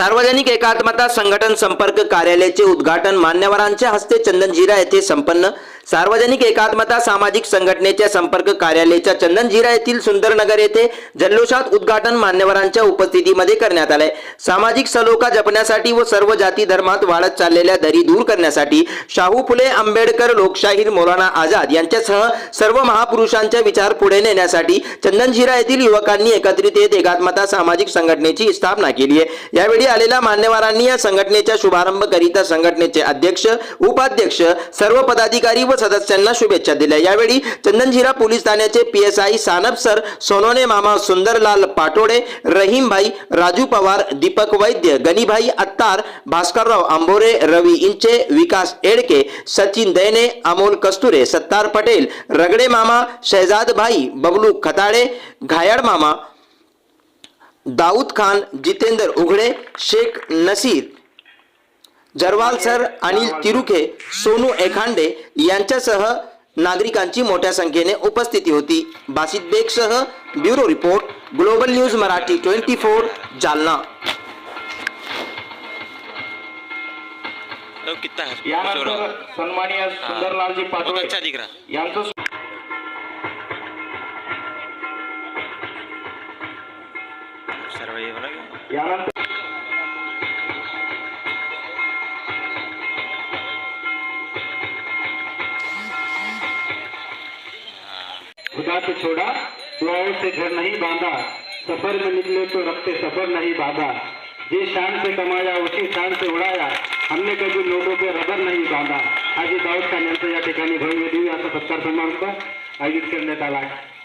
सार्वजनिक एकात्मता संघटन संपर्क कार्यालयाचे उद्घाटन मान्यवरांच्या हस्ते चंदनजिरा येथे संपन्न सार्वजनिक एकात्मता सामाजिक संघटनेच्या संपर्क कार्यालयाच्या चंदनजिरा येथील सुंदरनगर येथे जल्लोषात उद्घाटन मान्यवरांच्या उपस्थितीमध्ये करण्यात आले सामाजिक सलोखा जपण्यासाठी व सर्व जाती धर्मात वाढत चाललेल्या दरी दूर करण्यासाठी शाहू फुले आंबेडकर लोकशाहीर मौलाना आझाद यांच्यासह सर्व महापुरुषांच्या विचार पुढे नेण्यासाठी चंदनजिरा येथील युवकांनी एकत्रित येत एकात्मता सामाजिक संघटनेची स्थापना केली आहे. यावेळी आलेल्या मान्यवरांनी या संघटनेचा शुभारंभ करिता संघटनेचे अध्यक्ष उपाध्यक्ष सर्व पदाधिकारी सर्व सदस्यांना शुभेच्छा दिल्या. यावेळी चंदनशिरा पोलीस ठाण्याचे P S I Sanap sir Sonone मामा सुंदरलाल पाटोडे रहीमभाई राजू पवार दीपक वैद्य गणीभाई अत्तार भास्करराव आंबोरे रवी इंचे विकास एडके सचिन दैने अमोल कस्तुरे सत्तार पटेल रगडे मामा शहजाद भाई बबलू खताळे घायाळ मामा दाऊद खान जितेंद्र उघडे शेख नसीर जरवाल सर अनिल तिरुखे सोनू एखांडे यांच्यासह नागरिकांची मोठ्या संख्येने उपस्थिती होती. Basit बेगसह bureau report global news Marathi twenty four Jalna. सन्माननीय सुंदरलालजी पाटोळे यांचं? यानंतर को छोड़ा दुआओं से घर नहीं बांधा। सफ़र में निकले तो रखते सफ़र नहीं बांधा। जिस शान से कमाया, उसी शान से उड़ाया। हमने कभी लोगों पे रबर नहीं बांधा। आज दाऊद खान यांचं या ठिकाणी भव्य दिव्य असा सत्कार सन्मान आयोजित करने आला आहे